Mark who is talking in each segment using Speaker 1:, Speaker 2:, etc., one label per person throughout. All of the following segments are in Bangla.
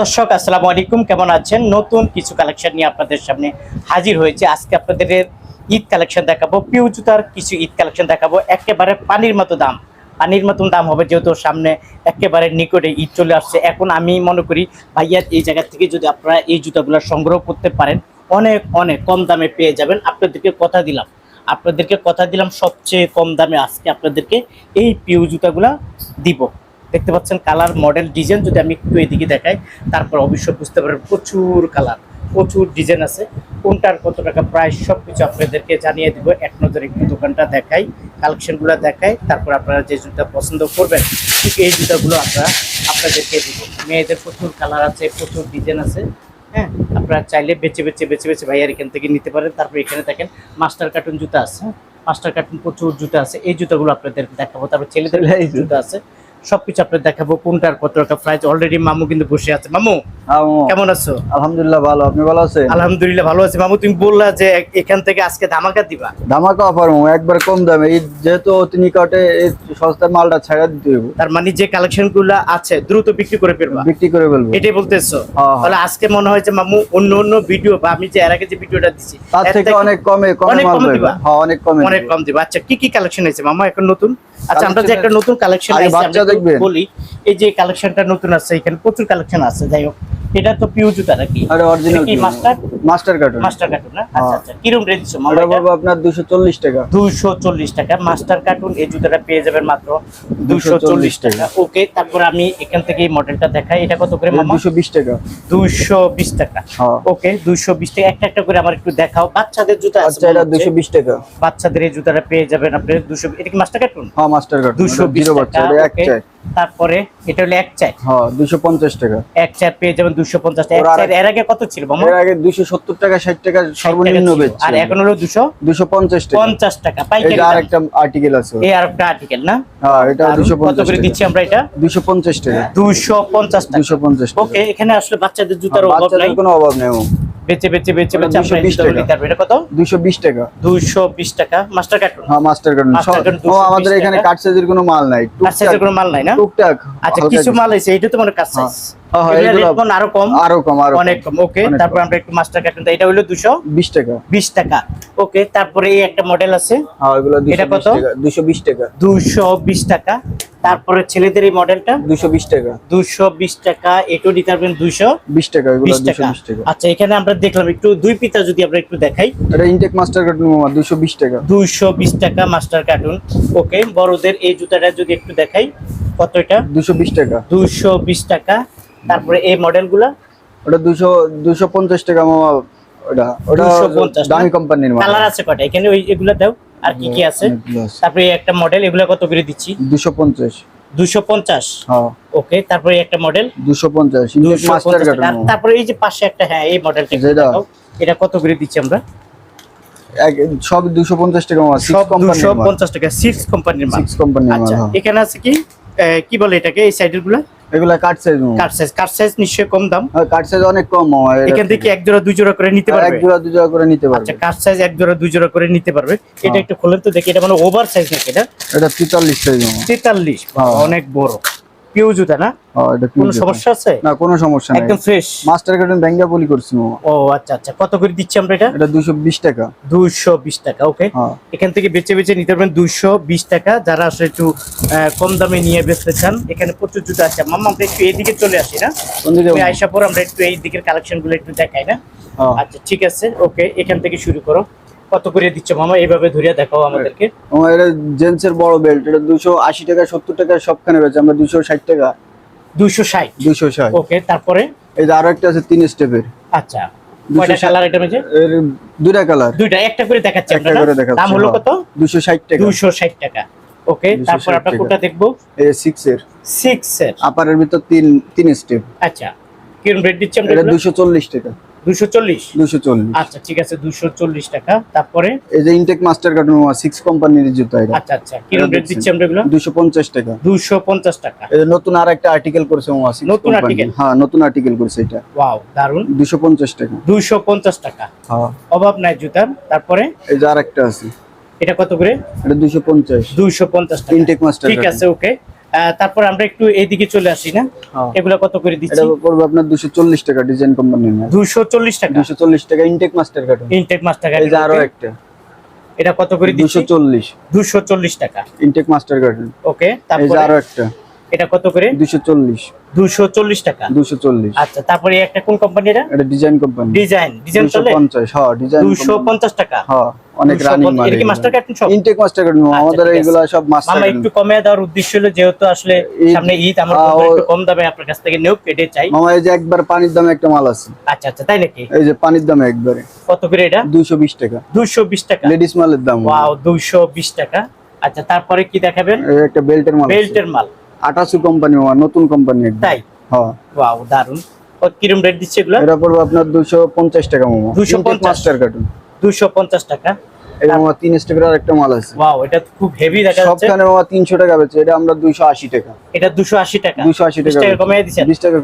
Speaker 1: দর্শক, আসসালামু আলাইকুম। কেমন আছেন? নতুন কিছু কালেকশন নিয়ে আপনাদের সামনে হাজির হয়েছে। আজকে আপনাদের ঈদ কালেকশন দেখাবো। পিউ জুতার কিছু ঈদ কালেকশন দেখাবো। একেবারে পানির মতো দাম। পানির মতন দাম হবে যেহেতু সামনে একেবারে নিকটে ঈদ চলে আসছে। এখন আমি মনে করি ভাইয়ার এই জায়গা থেকে যদি আপনারা এই জুতাগুলো সংগ্রহ করতে পারেন, অনেক অনেক কম দামে পেয়ে যাবেন। আপনাদেরকে কথা দিলাম। আপনাদেরকে কথা দিলাম, সবচেয়ে কম দামে আজকে আপনাদেরকে এই পিউ জুতাগুলা দিব। দেখতে পাচ্ছেন কালার মডেল ডিজাইন যদি আমি একটু এদিকে দেখাই তারপর অবশ্যই বুঝতে পারবেন প্রচুর কালার প্রচুর ডিজাইন আছে। কোনটার কত টাকা প্রাইস সব কিছু আপনাদেরকে জানিয়ে দেবো। এক নজরে একটু দোকানটা দেখাই কালেকশনগুলো দেখাই তারপর আপনারা যে জুতা পছন্দ করবেন ঠিক এই জুতাগুলো আমরা আপনাদেরকে দিব। মেয়েদের প্রচুর কালার আছে প্রচুর ডিজাইন আছে হ্যাঁ? আপনারা চাইলে বেছে বেছে বেছে বেছে ভাইয়ার এখান থেকে নিতে পারেন। তারপর এখানে দেখেন মাস্টার কার্টুন জুতা আছে হ্যাঁ? মাস্টার কার্টুন প্রচুর জুতা আছে এই জুতাগুলো আপনাদের দেখাবো। তারপর ছেলেদের এই জুতা আছে। সবকিছু আপনাদের দেখাবো কোনটার কত টাকা প্রাইস অলরেডি মামু কিন্তু বসে আছে। মামু কেমন আছো?
Speaker 2: আলহামদুলিল্লাহ ভালো আপনি ভালো আছেন?
Speaker 1: আলহামদুলিল্লাহ ভালো আছি। মামু তুমি বললা যে এখান থেকে আজকে ধামাকা দিবা।
Speaker 2: ধামাকা অফার মামু একবার কম দামে। এই যেহেতু অতি নিকটে এই সস্তার মালটা ছাড়া দিতে হইব।
Speaker 1: তার মানে যে কালেকশনগুলো আছে দ্রুত বিক্রি করে ফেলবা।
Speaker 2: বিক্রি করে ফেলব।
Speaker 1: এটাই বলতেছো?
Speaker 2: হ্যাঁ।
Speaker 1: তাহলে আজকে মনে হয় যে মামু অন্য অন্য ভিডিও বা আমি যে এর আগে যে ভিডিওটা দিছি
Speaker 2: তার থেকে অনেক কমে কমে
Speaker 1: অনেক
Speaker 2: মাল
Speaker 1: দিবা?
Speaker 2: হ্যাঁ অনেক কমে
Speaker 1: অনেক কম দিবা। আচ্ছা কি কি কালেকশন আছে মামু এখন নতুন? আচ্ছা আমরা যে একটা নতুন কালেকশন
Speaker 2: বাচ্চা দেখবেন।
Speaker 1: বলি এই যে কালেকশনটা নতুন আছে এখানে প্রচুর কালেকশন আছে যাই হোক এটা তো পিউ জুতা নাকি?
Speaker 2: আরে অরিজিনাল
Speaker 1: কি Master
Speaker 2: Master Cartoon
Speaker 1: Master Cartoon না? আচ্ছা
Speaker 2: হ্যাঁ।
Speaker 1: আচ্ছা রেট দিছো মামা
Speaker 2: ওটা
Speaker 1: এটা?
Speaker 2: পড়বে আপনার দুশো চল্লিশ টাকা।
Speaker 1: দুশো চল্লিশ টাকা। মাস্টার কার্টুন এই জুতাটা পেয়ে যাবেন মাত্র দুশো চল্লিশ
Speaker 2: 240
Speaker 1: টাকা। ওকে তারপর আমি এখান থেকে এই মডেলটা দেখাই। এটা কত করে মামা?
Speaker 2: দুশো বিশ টাকা।
Speaker 1: দুশো বিশ টাকা।
Speaker 2: হ্যাঁ।
Speaker 1: ওকে দুশো বিশ টাকা। একটা একটা করে আমার একটু দেখাও। বাচ্চাদের জুতা আছে
Speaker 2: আচ্ছা এটা
Speaker 1: মনে হচ্ছে।
Speaker 2: দুশো বিশ টাকা।
Speaker 1: বাচ্চাদের এই জুতাটা পেয়ে যাবেন আপনি দুশো এটা কি মাস্টার কার্টুন
Speaker 2: হ্যাঁ মাস্টার কার্টুন
Speaker 1: দুশো বিশ
Speaker 2: জিরো বাচ্চা
Speaker 1: টাকা
Speaker 2: এটা এক চাই।
Speaker 1: তারপরে এটা হলো এক চাই
Speaker 2: হ্যাঁ দুশো পঞ্চাশ টাকা।
Speaker 1: এক চার পেয়ে যাবেন দুশো পঞ্চাশ টাকা। এক চার এর আগে কত ছিল মামা?
Speaker 2: এর আগে দুশো সত্তর টাকা ষাট টাকা সর্বনিম্ন বেচছে।
Speaker 1: আর এখন হলো দুশো
Speaker 2: দুশো পঞ্চাশ টাকা।
Speaker 1: পঞ্চাশ টাকা পাইকারি
Speaker 2: এটা
Speaker 1: দাম।
Speaker 2: আরেকটা আর্টিকেল আছে।
Speaker 1: এই আর একটা আর্টিকেল না?
Speaker 2: হ্যাঁ এটা
Speaker 1: দারুণ।
Speaker 2: দুশো
Speaker 1: কত করে দিচ্ছি আমরা এটা?
Speaker 2: দুশো পঞ্চাশ টাকা।
Speaker 1: দুশো পঞ্চাশ টাকা।
Speaker 2: দুশো পঞ্চাশ টাকা।
Speaker 1: ওকে এখানে আসলে বাচ্চাদের জুতার অভাব নাই।
Speaker 2: বাচ্চাদের কোনো অভাব নেই
Speaker 1: বেচে বেচে বেচে বেচে আপনারা
Speaker 2: 220
Speaker 1: জুতাগুলো
Speaker 2: টাকা।
Speaker 1: নিতে পারবেন। এটা কত?
Speaker 2: দুশো বিশ টাকা।
Speaker 1: দুশো বিশ টাকা। Master Cartoon.
Speaker 2: হ্যাঁ মাস্টার কার্টুন।
Speaker 1: Master card
Speaker 2: ও
Speaker 1: 220
Speaker 2: আমাদের এখানে। সাইজের কোনো মাল নাই।
Speaker 1: আর সাইজের কোনো মাল নাই না?
Speaker 2: টুকটাক।
Speaker 1: আচ্ছা কিছু
Speaker 2: কিছু।
Speaker 1: মাল আছে এটা তো মনে কাজ সাইজ
Speaker 2: হ্যাঁ, হ্যাঁ,
Speaker 1: এগুলা
Speaker 2: এগুলো
Speaker 1: rate কোন আরও কম
Speaker 2: আরও কম আরও
Speaker 1: অনেক কম ওকে তারপর আমরা একটু মাস্টার কার্টুন এটা হলো দুশো
Speaker 2: বিশ টাকা
Speaker 1: বিশ টাকা ওকে তারপরে এই একটা মডেল আছে
Speaker 2: হ্যাঁ এগুলো
Speaker 1: এটা কত?
Speaker 2: টাকা দুশো বিশ টাকা
Speaker 1: তারপরে ছেলেদের এই মডেলটা
Speaker 2: দুশো বিশ টাকা
Speaker 1: দুশো বিশ টাকা এটাও দিতে পারবেন দুশো
Speaker 2: বিশ টাকা এগুলো
Speaker 1: বিশ
Speaker 2: দুশো
Speaker 1: টাকা
Speaker 2: টাকা
Speaker 1: আচ্ছা এখানে আমরা দেখলাম একটু দুই পিতা যদি আমরা একটু দেখাই
Speaker 2: এটা ইনটেক মাস্টার কার্টুন দুশো বিশ টাকা
Speaker 1: দুইশো বিশ টাকা মাস্টার কার্টুন ওকে বড়দের এই জুতাটা যদি একটু দেখাই কত এটা
Speaker 2: দুশো বিশ টাকা
Speaker 1: দুইশো বিশ টাকা তারপরে এই মডেলগুলা?
Speaker 2: ওটা দুশো দুশো পঞ্চাশ টাকা মামা ওটা ওটা
Speaker 1: 250
Speaker 2: দামি কোম্পানির মাল
Speaker 1: কালার আছে কটা? এখানে ওই এগুলা দাও আর কি কি আছে? তারপরে একটা মডেল এগুলা কত করে দিচ্ছি?
Speaker 2: দুশো পঞ্চাশ।
Speaker 1: দুশো পঞ্চাশ?
Speaker 2: হ্যাঁ।
Speaker 1: ওকে তারপরে একটা মডেল?
Speaker 2: দুশো পঞ্চাশ ইনটেক মাস্টার
Speaker 1: টাকা। তারপরে এই যে পাশে একটা হ্যাঁ এই মডেলটা। এটা কত করে দিচ্ছি আমরা?
Speaker 2: সব দুশো পঞ্চাশ টাকা মামা সিক্স
Speaker 1: সব দুশো
Speaker 2: কোম্পানির মাল
Speaker 1: পঞ্চাশ টাকা সিক্স কোম্পানির মাল
Speaker 2: সিক্স কোম্পানির মাল
Speaker 1: আচ্ছা
Speaker 2: হ্যাঁ।
Speaker 1: এখানে আছে কি? কি বলে এটাকে এই সাইডেরগুলা?
Speaker 2: এগুলা কাঠ size
Speaker 1: cut size cut size নিশ্চয়ই কম দাম।
Speaker 2: কাট কাঠ সাইজ অনেক কম
Speaker 1: এখান থেকে এক জোড়া দুই জোড়া করে নিতে পারবে এক
Speaker 2: জোড়া দুই জোড়া করে নিতে পারবে।
Speaker 1: আচ্ছা কাট সাইজ এক জোড়া দুই জোড়া করে নিতে পারবে। এটা
Speaker 2: হ্যাঁ।
Speaker 1: একটু খোলেন তো দেখি এটা মানে ওভার সাইজ নাকি এটা?
Speaker 2: এটা তেতাল্লিশ সাইজ মামা
Speaker 1: তেতাল্লিশ
Speaker 2: হ্যাঁ।
Speaker 1: অনেক বড়। জুতা না?
Speaker 2: এটা
Speaker 1: কোনো সমস্যা আছে?
Speaker 2: না কোনো সমস্যা নাই।
Speaker 1: একদম ফ্রেশ
Speaker 2: মাস্টার ব্যাঙ্গা বলি করছি মামা
Speaker 1: ও আচ্ছা আচ্ছা। কত করে দিচ্ছি আমরা এটা?
Speaker 2: এটা দুশো বিশ টাকা।
Speaker 1: দুইশো বিশ টাকা ওকে
Speaker 2: হ্যাঁ।
Speaker 1: এখান থেকে বেচে বেচে নিতে পারবেন দুইশো বিশ টাকা। যারা আসলে একটু কম দামে নিয়ে বেচতে চান এখানে প্রচুর জুতো আছে। মাম্মা আমরা একটু এইদিকে চলে আসি না? তুমি আইসা পর আমরা একটু এই দিকের কালেকশনগুলো একটু দেখাই না?
Speaker 2: হ্যাঁ।
Speaker 1: আচ্ছা ঠিক আছে ওকে এখান থেকে শুরু করো। কত করে দিচ্ছ মামা? এইভাবে ধরিয়া দেখাও আমাদেরকে।
Speaker 2: আমার এটা জেন্টসের বড় বেল্ট এটা দুশো আশি টাকা সত্তর টাকা সবখানে রয়েছে আমরা দুশো ষাট টাকা।
Speaker 1: দুইশো ষাট?
Speaker 2: দুশো ষাট।
Speaker 1: ওকে তারপরে?
Speaker 2: এই আরও একটা আছে তিন স্টেপের।
Speaker 1: আচ্ছা কয়টা কালার এটা মেজে
Speaker 2: দুইটা কালার
Speaker 1: দুইটা একটা করে দেখাচ্ছি
Speaker 2: একটা করে? দেখাচ্ছি
Speaker 1: দাম হলো
Speaker 2: হ্যাঁ।
Speaker 1: কত?
Speaker 2: দুশো টাকা।
Speaker 1: ওকে
Speaker 2: 260
Speaker 1: তারপর আমরা। কোনটা দেখব।
Speaker 2: এই এর
Speaker 1: সিক্স এর
Speaker 2: আপারের ভিতর তিন তিন স্টেপ
Speaker 1: আচ্ছা কিরম রেট দিচ্ছি আমরা
Speaker 2: এটা দুশো চল্লিশ টাকা।
Speaker 1: আচ্ছা ঠিক আছে টাকা। তারপরে?
Speaker 2: এই যে ইনটেক মাস্টার কোম্পানির জুতো এটা।
Speaker 1: আচ্ছা আচ্ছা কিরম রেট দিচ্ছি আমরা এগুলো?
Speaker 2: দুশো পঞ্চাশ টাকা। এই নতুন আর একটা আর্টিকেল করেছে
Speaker 1: নতুন article?
Speaker 2: হ্যাঁ নতুন আর্টিকেল করেছে এটা।
Speaker 1: ওয়াও দারুণ
Speaker 2: দুশো পঞ্চাশ টাকা।
Speaker 1: দুইশো পঞ্চাশ টাকা।
Speaker 2: হ্যাঁ।
Speaker 1: অভাব নাই জুতার। তারপরে?
Speaker 2: এই যে আর একটা আছে।
Speaker 1: এটা কত করে?
Speaker 2: এটা দুশো পঞ্চাশ।
Speaker 1: দুইশো পঞ্চাশ টাকা।
Speaker 2: ইনটেক মাস্টার
Speaker 1: ঠিক আছে ওকে তারপর আমরা একটু এইদিকে চলে আসি না?
Speaker 2: এগুলা
Speaker 1: এগুলো কত করে
Speaker 2: এটা
Speaker 1: দিচ্ছি
Speaker 2: পড়বে আপনার দুশো চল্লিশ টাকা ডিজাইন কোম্পানি
Speaker 1: দুশো চল্লিশ টাকা?
Speaker 2: দুশো চল্লিশ টাকা intact Master Cartoon
Speaker 1: intact Master
Speaker 2: এই যে আরও একটা।
Speaker 1: এটা কত করে দিচ্ছি?
Speaker 2: চল্লিশ।
Speaker 1: দুশো চল্লিশ টাকা।
Speaker 2: ইনটেক মাস্টার কার্টুন
Speaker 1: ওকে
Speaker 2: তারপর? যে আরও একটা।
Speaker 1: এটা কত করে?
Speaker 2: দুশো চল্লিশ।
Speaker 1: দুশো চল্লিশ টাকা।
Speaker 2: দুশো চল্লিশ।
Speaker 1: আচ্ছা তারপরে একটা কোন কোম্পানি এটা?
Speaker 2: এটা ডিজাইন কোম্পানি
Speaker 1: ডিজাইন ডিজাইন চলে?
Speaker 2: পঞ্চাশ হ্যাঁ ডিজাইন
Speaker 1: দুশো পঞ্চাশ টাকা।
Speaker 2: হ্যাঁ অনেক রানিং মাল
Speaker 1: এটা কি মাস্টার কার্টুন সব
Speaker 2: ইনটেক মাস্টার কার্টুন আমাদের এগুলা সব মাস্টার
Speaker 1: একটু কমে দেওয়ার উদ্দেশ্য হলো যেহেতু আসলে সামনে ঈদ আমার
Speaker 2: ও-
Speaker 1: একটু কম দামে আপনার কাছ থেকে নেও এটাই চাই।
Speaker 2: মামা এই যে একবার পানির দামে একটা মাল আছে।
Speaker 1: আচ্ছা আচ্ছা তাই নাকি?
Speaker 2: এই যে পানির দামে একবারে।
Speaker 1: কত করে এটা?
Speaker 2: দুইশো বিশ টাকা।
Speaker 1: দুশো বিশ টাকা।
Speaker 2: লেডিস মালের দাম।
Speaker 1: ওয়াও দুইশো বিশ টাকা। আচ্ছা তারপরে কি দেখাবেন?
Speaker 2: একটা বেল্টের মাল
Speaker 1: বেল্টের মাল।
Speaker 2: আটাশু কোম্পানি মামা নতুন কোম্পানি
Speaker 1: তাই?
Speaker 2: হ্যাঁ।
Speaker 1: ওয়াও দারুণ কিরম রেট দিচ্ছে এগুলো?
Speaker 2: এটা পড়বে আপনার দুশো পঞ্চাশ টাকা মামা।
Speaker 1: 250
Speaker 2: মাস্টার কার্টুন
Speaker 1: দুশো পঞ্চাশ টাকা?
Speaker 2: এই মামা তিন স্টেকের আর একটা মাল আছে।
Speaker 1: ওয়াও এটা খুব হেভি দেখা যাচ্ছে।
Speaker 2: সবখানে মামা তিনশো টাকা বেচে এটা আমরা দুইশো আশি টাকা।
Speaker 1: এটা দুশো আশি টাকা।
Speaker 2: দুশো আশি
Speaker 1: বিশ
Speaker 2: টাকা
Speaker 1: টাকা কমিয়ে
Speaker 2: টাকা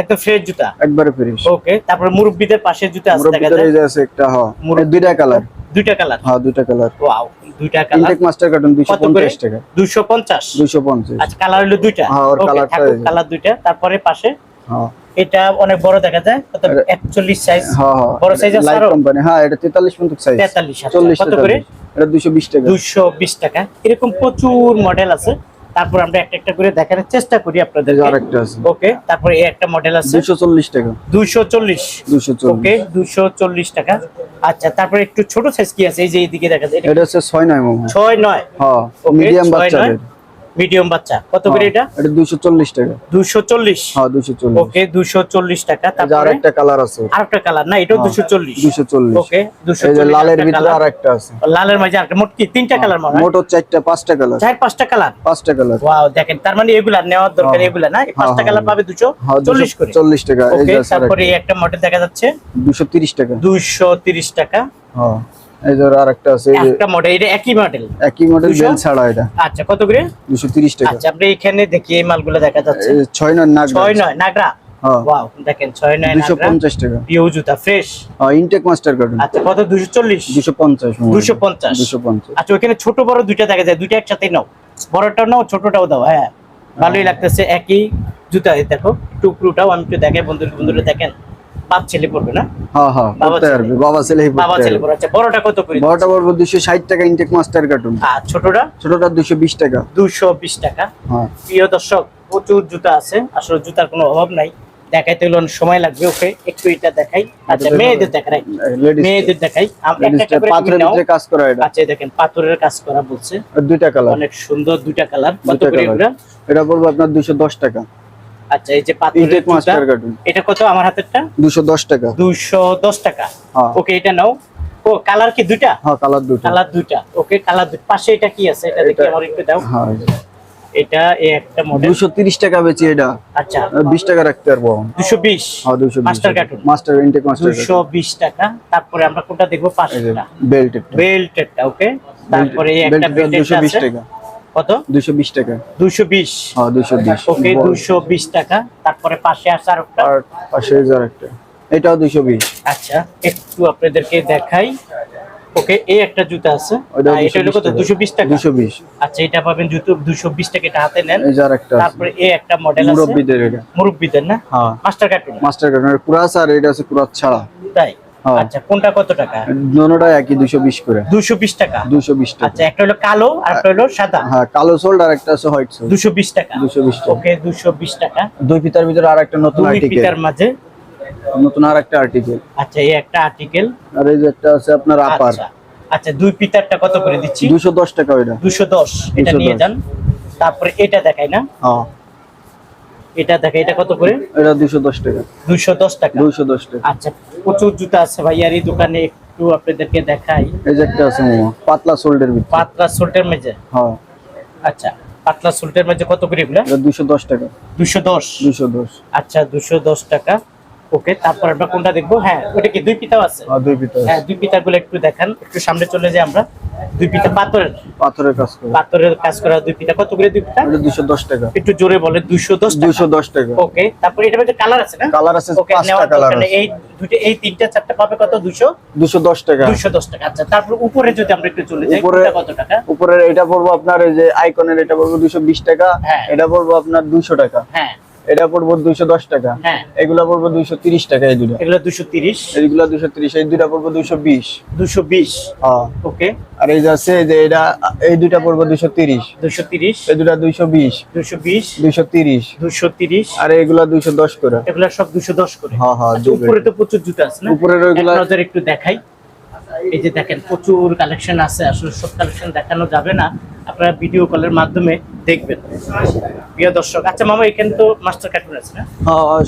Speaker 1: একদম ফ্রেশ জুতা?
Speaker 2: একবারে ফ্রেশ
Speaker 1: ওকে তারপরে মুরব্বীদের পাশে জুতা আছে দেখা
Speaker 2: মুরব্বিদের
Speaker 1: যায়।
Speaker 2: এই যে আছে একটা হ্যাঁ। দুইটা কালার
Speaker 1: দুইটা কালার
Speaker 2: হ্যাঁ দুইটা কালার
Speaker 1: ওয়াও দুইটা কালার
Speaker 2: ইনটেক মাস্টার কার্টন দুইশো
Speaker 1: কত করে?
Speaker 2: পঞ্চাশ টাকা।
Speaker 1: দুশো পঞ্চাশ?
Speaker 2: দুইশো পঞ্চাশ।
Speaker 1: আচ্ছা কালার হলো দুইটা।
Speaker 2: হ্যাঁ, ওর যে।
Speaker 1: কালার দুইটা। তারপরে পাশে
Speaker 2: হ্যাঁ।
Speaker 1: এটা অনেক বড় দেখা যায়। কত?
Speaker 2: এটা-
Speaker 1: একচল্লিশ সাইজ
Speaker 2: হ্যাঁ হ্যাঁ।
Speaker 1: বড় সাইজ আছে
Speaker 2: লাইট কোম্পানি হ্যাঁ এটা তেতাল্লিশ পর্যন্ত সাইজ
Speaker 1: 43 আচ্ছা,
Speaker 2: চল্লিশ
Speaker 1: কত করে?
Speaker 2: এটা দুইশো বিশ টাকা।
Speaker 1: দুইশো বিশ টাকা। এরকম প্রচুর মডেল আছে। তারপর আমরা একটা একটা করে দেখানোর চেষ্টা করি আপনাদের
Speaker 2: আরেকটা আছে।
Speaker 1: ওকে তারপর এই একটা মডেল আছে।
Speaker 2: দুইশো চল্লিশ টাকা।
Speaker 1: দুইশো চল্লিশ।
Speaker 2: দুইশো
Speaker 1: ওকে
Speaker 2: চল্লিশ
Speaker 1: দুইশো চল্লিশ টাকা। আচ্ছা তারপর একটু ছোট সাইজ কি আছে? এই যে এইদিকে দেখা যায় এটা
Speaker 2: হচ্ছে ছয় নয় মোমো
Speaker 1: ছয় নয়।
Speaker 2: হ্যাঁ মিডিয়াম বাচ্চাদের।
Speaker 1: মিডিয়াম বাচ্চা। কত করে এটা
Speaker 2: হ্যাঁ, এটা? দুইশো চল্লিশ টাকা।
Speaker 1: দুইশো চল্লিশ?
Speaker 2: হ্যাঁ দুইশো চল্লিশ।
Speaker 1: ওকে দুইশো চল্লিশ টাকা।
Speaker 2: এই যে
Speaker 1: তারপরে
Speaker 2: আরেকটা কালার আছে।
Speaker 1: আরেকটা কালার। না চল্লিশ।
Speaker 2: দুইশো চল্লিশ।
Speaker 1: ওকে দুশো
Speaker 2: এই যে লালের ভিতরে আরেকটা আছে।
Speaker 1: লালের মাঝে আরেকটা। মোট কি? তিনটা কালার মনে
Speaker 2: মোট চারটা পাঁচটা কালার।
Speaker 1: চার পাঁচটা কালার?
Speaker 2: পাঁচটা কালার।
Speaker 1: ওয়াও দেখেন তার মানে এগুলা নেওয়ার দরকার
Speaker 2: হ্যাঁ।
Speaker 1: এগুলা না? পাঁচটা
Speaker 2: হ্যাঁ,
Speaker 1: কালার
Speaker 2: হ্যাঁ।
Speaker 1: পাবে দুশো
Speaker 2: হ্যাঁ
Speaker 1: চল্লিশ করে।
Speaker 2: চল্লিশ টাকা। এই
Speaker 1: ওকে
Speaker 2: যে
Speaker 1: তারপরে একটা মডেল দেখা যাচ্ছে।
Speaker 2: দুশো তিরিশ টাকা।
Speaker 1: দুইশো তিরিশ টাকা।
Speaker 2: হ্যাঁ। এই যে আরেকটা আছে
Speaker 1: একটা মডেল এটা একই মডেল
Speaker 2: একই মডেল বেল ছাড়া এটা।
Speaker 1: আচ্ছা কত করে?
Speaker 2: টাকা।
Speaker 1: আচ্ছা আপনি এখানে দেখি এই মালগুলো দেখা যাচ্ছে।
Speaker 2: নয়
Speaker 1: নয় নাগরা?
Speaker 2: হ্যাঁ।
Speaker 1: ওয়াও দেখেন ছয় নয় নাগরা।
Speaker 2: টাকা।
Speaker 1: পিও জুতা ফ্রেশ
Speaker 2: হ্যাঁ ইনটেক মাস্টার কার্টুন
Speaker 1: আচ্ছা কত? দুশো চল্লিশ?
Speaker 2: দুশো পঞ্চাশ
Speaker 1: দুশো পঞ্চাশ।
Speaker 2: দুশো পঞ্চাশ।
Speaker 1: আচ্ছা ওখানে ছোট বড় দুইটা দেখা যায় দুইটা একসাথে নাও। বড়টাও নাও ছোটটাও দাও হ্যাঁ। ভালোই লাগতেছে একই জুতা দেখো টুকরুটাও আমি একটু দেখাই বন্ধুরা বন্ধুরা দেখেন। বাপ ছেলে পড়বে না?
Speaker 2: হ্যাঁ হ্যাঁ
Speaker 1: বাবা
Speaker 2: পড়তে
Speaker 1: ছেলে।
Speaker 2: পারবে বাবা ছেলে
Speaker 1: বাবা ছেলে পড়বে আচ্ছা বড়টা কত করে
Speaker 2: বড়টা পড়ব টাকা ইনটেক মাস্টার কার্টুন
Speaker 1: আর ছোটটা?
Speaker 2: ছোটটা টাকা। হ্যাঁ।
Speaker 1: প্রিয় দর্শক প্রচুর জুতা আছে। আসলে জুতার কোনো অভাব নাই। দেখাইতে হলে অনেক সময় লাগবে ওকে। একটু এটা দেখাই। আচ্ছা মেয়েদের দেখাই। মেয়েদের দেখাই।
Speaker 2: পাথরের ভিতরে কাজ করা এটা।
Speaker 1: আচ্ছা দেখেন পাথরের কাজ করা বলছে।
Speaker 2: দুইটা কালার
Speaker 1: অনেক সুন্দর দুইটা কালার কত করে
Speaker 2: কালার এটা পড়বে আপনার দুশো দশ টাকা।
Speaker 1: আচ্ছা এই যে পাথরের
Speaker 2: মাস্টার কার্টুন
Speaker 1: এটা কত আমার হাতেরটা?
Speaker 2: দুশো দশ টাকা।
Speaker 1: দুইশো দশ টাকা।
Speaker 2: হ্যাঁ।
Speaker 1: ওকে এটা নাও। ও কালার কি দুইটা?
Speaker 2: হ্যাঁ কালার দুটো
Speaker 1: কালার দুইটা। ওকে কালার পাশে এটা কি আছে? এটা দেখি আমার একটু দাও।
Speaker 2: হ্যাঁ
Speaker 1: এটা এই একটা মডেল
Speaker 2: দুশো তিরিশ টাকা বেচি এটা।
Speaker 1: আচ্ছা।
Speaker 2: বিশ টাকা রাখতে পারব।
Speaker 1: দুশো বিশ।
Speaker 2: হ্যাঁ দুশো
Speaker 1: Master Cartoon
Speaker 2: Master intact Master
Speaker 1: দুশো বিশ টাকা। তারপরে আমরা কোনটা দেখব? পাঁচটা।
Speaker 2: বেল্ট
Speaker 1: বেল্টেরটা ওকে? তারপরে এই একটা
Speaker 2: দুশো বিশ টাকা।
Speaker 1: কত?
Speaker 2: দুশো বিশ টাকা।
Speaker 1: দুশো বিশ।
Speaker 2: হ্যাঁ দুশো বিশ।
Speaker 1: ওকে দুশো বিশ টাকা। তারপরে পাশে আছে আর একটা
Speaker 2: আর পাশে আরেকটা। এটাও দুশো বিশ।
Speaker 1: আচ্ছা একটু আপনাদেরকে দেখাই। ওকে এই একটা জুতা আছে। এটা হলো কত? দুশো বিশ টাকা?
Speaker 2: দুশো বিশ।
Speaker 1: আচ্ছা এটা পাবেন জুতো দুশো বিশ টাকা এটা হাতে নেন।
Speaker 2: এই আরেকটা
Speaker 1: তারপরে এই একটা মডেল আছে।
Speaker 2: মুরব্বিদের এটা।
Speaker 1: মুরব্বীদের না?
Speaker 2: হ্যাঁ।
Speaker 1: মাস্টার কার্টুন
Speaker 2: মাস্টার কার্টুনের কুরাস আর এটা আছে কুরাস ছাড়া।
Speaker 1: তাই। আচ্ছা কোনটা কত টাকা?
Speaker 2: দোনোটা একই দুশো বিশ করে।
Speaker 1: দুশো বিশ টাকা?
Speaker 2: দুশো বিশ টাকা।
Speaker 1: আচ্ছা একটা হলো কালো আর একটা হলো সাদা?
Speaker 2: হ্যাঁ কালো সোল্ড আর একটা আছে হোয়াইট সোল্ড
Speaker 1: দুশো বিশ টাকা?
Speaker 2: দুশো বিশ টাকা।
Speaker 1: ওকে দুশো বিশ টাকা।
Speaker 2: দুই পিতার ভিতরে আর একটা নতুন
Speaker 1: দুই
Speaker 2: আর্টিকেল
Speaker 1: পিতার মাঝে?
Speaker 2: নতুন আর একটা আর্টিকেল
Speaker 1: আচ্ছা এই একটা আর্টিকেল
Speaker 2: আর এই যে একটা আছে আপনার আপার
Speaker 1: আচ্ছা আচ্ছা দুই পিতারটা কত করে দিচ্ছি?
Speaker 2: দুশো দশ টাকা ওইটা।
Speaker 1: দুশো দশ এটা নিয়ে যান। তারপরে এটা দেখাই না।
Speaker 2: হ্যাঁ
Speaker 1: এটা দেখা এটা কত করে?
Speaker 2: এটা দুশো দশ টাকা।
Speaker 1: দুশো দশ টাকা।
Speaker 2: দুশো দশ টাকা।
Speaker 1: আচ্ছা প্রচুর জুতা আছে ভাই আর এই দোকানে একটু আপনাদেরকে দেখাই।
Speaker 2: এই যে একটা আছে মামা পাতলা সোল্ডের ভিতরে।
Speaker 1: পাতলা সোল্টের মেজে
Speaker 2: হ্যাঁ।
Speaker 1: আচ্ছা পাতলা সোল্টের মেজে কত করে এগুলা?
Speaker 2: দুশো টাকা।
Speaker 1: দুশো দশ?
Speaker 2: দুশো দশ।
Speaker 1: আচ্ছা দুশো দশ টাকা। ওকে তারপর আমরা কোনটা দেখব? হ্যাঁ ওটা কি দুই পিতাও আছে?
Speaker 2: দুই পিতার
Speaker 1: হ্যাঁ দুই পিতারগুলো একটু দেখান। একটু সামনে চলে যাই আমরা। দুই পিঠা পাথরের?
Speaker 2: পাথরের কাজ করে।
Speaker 1: পাথরের কাজ করা দুই পিঠা কত করে দুই
Speaker 2: দুশো দশ টাকা।
Speaker 1: একটু জোরে বলে দুইশো দশ
Speaker 2: দুশো দশ টাকা।
Speaker 1: ওকে তারপরে এটা মধ্যে কালার আছে না?
Speaker 2: কালার আছে
Speaker 1: ওকে
Speaker 2: পাঁচটা কালার আছে
Speaker 1: এই দুটো এই তিনটা চারটা পাবে কত? দুশো
Speaker 2: দুশো দশ টাকা।
Speaker 1: দুশো দশ টাকা। আচ্ছা তারপর উপরে যদি আমরা একটু চলে যাই
Speaker 2: উপরে-
Speaker 1: কত টাকা?
Speaker 2: উপরের এটা পড়ব আপনার এই যে আইকনের এটা পড়ব দুশো বিশ টাকা।
Speaker 1: হ্যাঁ।
Speaker 2: এটা পড়ব আপনার দুশো টাকা।
Speaker 1: হ্যাঁ।
Speaker 2: এটা পড়ব দুইশো দশ টাকা।
Speaker 1: হ্যাঁ।
Speaker 2: এগুলা পড়ব দুইশো তিরিশ টাকা এই দুটা
Speaker 1: এগুলো দুশো তিরিশ।
Speaker 2: এইগুলা দুশো তিরিশ এই দুটা পড়ব দুশো বিশ।
Speaker 1: দুশো বিশ।
Speaker 2: হ্যাঁ।
Speaker 1: ওকে।
Speaker 2: আর এই যে আছে যে এটা এই দুইটা পড়ব দুশো তিরিশ।
Speaker 1: দুশো তিরিশ।
Speaker 2: এই দুটা দুইশো বিশ।
Speaker 1: দুশো বিশ।
Speaker 2: দুইশো তিরিশ।
Speaker 1: দুশো তিরিশ।
Speaker 2: আর এগুলা দুইশো দশ করে।
Speaker 1: এগুলো সব দুশো দশ করে।
Speaker 2: হ্যাঁ হ্যাঁ
Speaker 1: উপরে তো প্রচুর জুতো আছে না?
Speaker 2: উপরের ওইগুলা-
Speaker 1: নজরে একটু দেখাই। এই যে দেখেন প্রচুর কালেকশন আছে। আসলে সব কালেকশন দেখানো যাবে না। আপনারা ভিডিও কলের মাধ্যমে দেখবেন। প্রিয় দর্শক আচ্ছা মামা এখানে তো মাস্টার কার্টুন আছে না?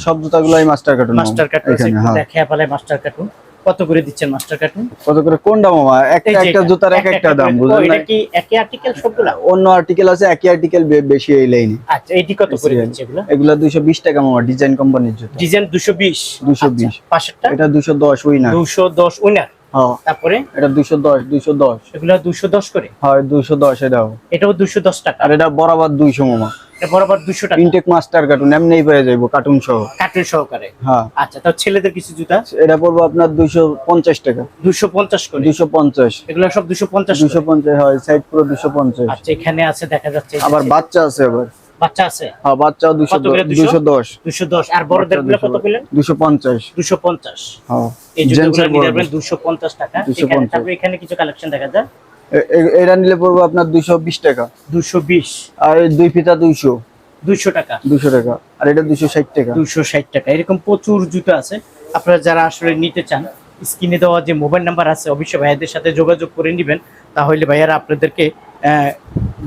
Speaker 2: সব জুতাগুলাই মাস্টার কার্টুন
Speaker 1: মাস্টার কার্টুন আছে
Speaker 2: হ্যাঁ।
Speaker 1: পালে মাস্টার কার্টুন কত করে দিচ্ছেন মাস্টার কার্টুন
Speaker 2: কত করে? কোনটা মামা? একটা একটা জুতার এক একটা দাম বুঝলেন না?
Speaker 1: এটা কি একই আর্টিকেল সবগুলা?
Speaker 2: অন্য আর্টিকেল আছে একই আর্টিকেল বেশি এই লাইনে
Speaker 1: আচ্ছা এইটি কত করে দিচ্ছে এগুলো?
Speaker 2: এগুলা দুইশো বিশ টাকা মামা ডিজাইন কোম্পানির জুতা।
Speaker 1: ডিজাইন দুশো বিশ।
Speaker 2: 220
Speaker 1: পাশেরটা?
Speaker 2: এটা দুশো দশ ওই না
Speaker 1: দুশো দশ উইনার তারপরে?
Speaker 2: এটা
Speaker 1: এগুলো করে?
Speaker 2: হয় দুশো দশ এটাও
Speaker 1: টাকা।
Speaker 2: আর এটা বরাবর দুইশো মামা।
Speaker 1: এটা বরাবর দুশো টাকা।
Speaker 2: ইনটেক মাস্টার কার্টুন এমনিই পেয়ে যাইবো কার্টুন সহ।
Speaker 1: কার্টুন সহকারে?
Speaker 2: হ্যাঁ।
Speaker 1: আচ্ছা তাও ছেলেদের কিছু জুতা?
Speaker 2: এটা পড়ব আপনার দুইশো পঞ্চাশ টাকা।
Speaker 1: দুশো পঞ্চাশ করে?
Speaker 2: দুশো পঞ্চাশ।
Speaker 1: এগুলো সব দুশো পঞ্চাশ
Speaker 2: দুশো পঞ্চাশ হয় সাইড পুরো
Speaker 1: আচ্ছা এখানে আছে দেখা যাচ্ছে।
Speaker 2: আবার বাচ্চা আছে আবার।
Speaker 1: বাচ্চা আছে?
Speaker 2: হ্যাঁ
Speaker 1: 200?
Speaker 2: দশ দুশো?
Speaker 1: দশ আর বড়দেরগুলো কত পেলেন
Speaker 2: দুশো পঞ্চাশ।
Speaker 1: দুশো পঞ্চাশ।
Speaker 2: হ্যাঁ
Speaker 1: এই জুতোগুলো
Speaker 2: জেন্টসের
Speaker 1: নিতে
Speaker 2: বড়
Speaker 1: পারবেন দুশো পঞ্চাশ টাকা।
Speaker 2: 250
Speaker 1: এখানে তারপরে এখানে কিছু কালেকশন দেখা যায়।
Speaker 2: এটা নিলে পড়ব আপনার দুশো বিশ টাকা।
Speaker 1: দুশো বিশ।
Speaker 2: আর এই দুই ফিতা দুইশো।
Speaker 1: দুশো টাকা।
Speaker 2: দুশো টাকা। আর এটা দুশো ষাট টাকা।
Speaker 1: দুশো ষাট টাকা। এরকম প্রচুর জুতো আছে। আপনারা যারা আসলে নিতে চান স্ক্রিনে দেওয়া যে মোবাইল নাম্বার আছে অবশ্যই ভাইয়াদের সাথে যোগাযোগ করে নেবেন। তাহলে ভাইয়ারা আপনাদেরকে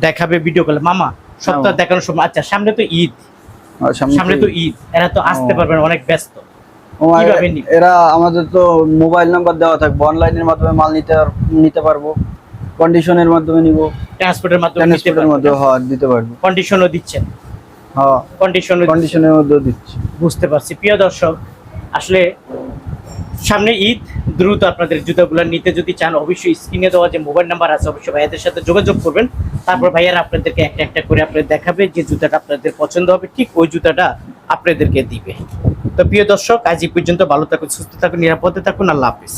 Speaker 1: দেখাবে ভিডিও কলে মামা সপ্তাহ
Speaker 2: হ্যাঁ।
Speaker 1: দেখানোর সময়। আচ্ছা সামনে তো ঈদ। সামনে তো ঈদ। এরা তো আসতে। পারবেন অনেক ব্যস্ত?
Speaker 2: এরা আমাদের তো মোবাইল নাম্বার দেওয়া থাকবে। অনলাইনের মাধ্যমে মাল নিতে নিতে পারব। কন্ডিশনের মাধ্যমে নিব।
Speaker 1: ট্রান্সপোর্টের মাধ্যমে
Speaker 2: ট্রান্সপোর্টের
Speaker 1: পারবেন
Speaker 2: মধ্যে হ্যাঁ। দিতে পারব।
Speaker 1: কন্ডিশনও দিচ্ছেন।
Speaker 2: হ্যাঁ।
Speaker 1: কন্ডিশনও
Speaker 2: কন্ডিশনের মধ্যে দিচ্ছি।
Speaker 1: বুঝতে পারছি। প্রিয় দর্শক আসলে সামনে ঈদ, দ্রুত আপনাদের জুতাগুলো নিতে যদি চান, অবশ্যই স্ক্রিনে দেওয়া যে মোবাইল নাম্বার আছে, অবশ্যই ভাইয়াদের সাথে যোগাযোগ করবেন। তারপর ভাইয়ারা আপনাদেরকে একটা একটা করে আপনাদের দেখাবে যে জুতাটা আপনাদের পছন্দ হবে, ঠিক ওই জুতাটা আপনাদেরকে দিবে। তো প্রিয় দর্শক, আজ এই পর্যন্ত ভালো থাকুন, সুস্থ থাকুন, নিরাপদে থাকুন, আল্লাহ হাফিজ।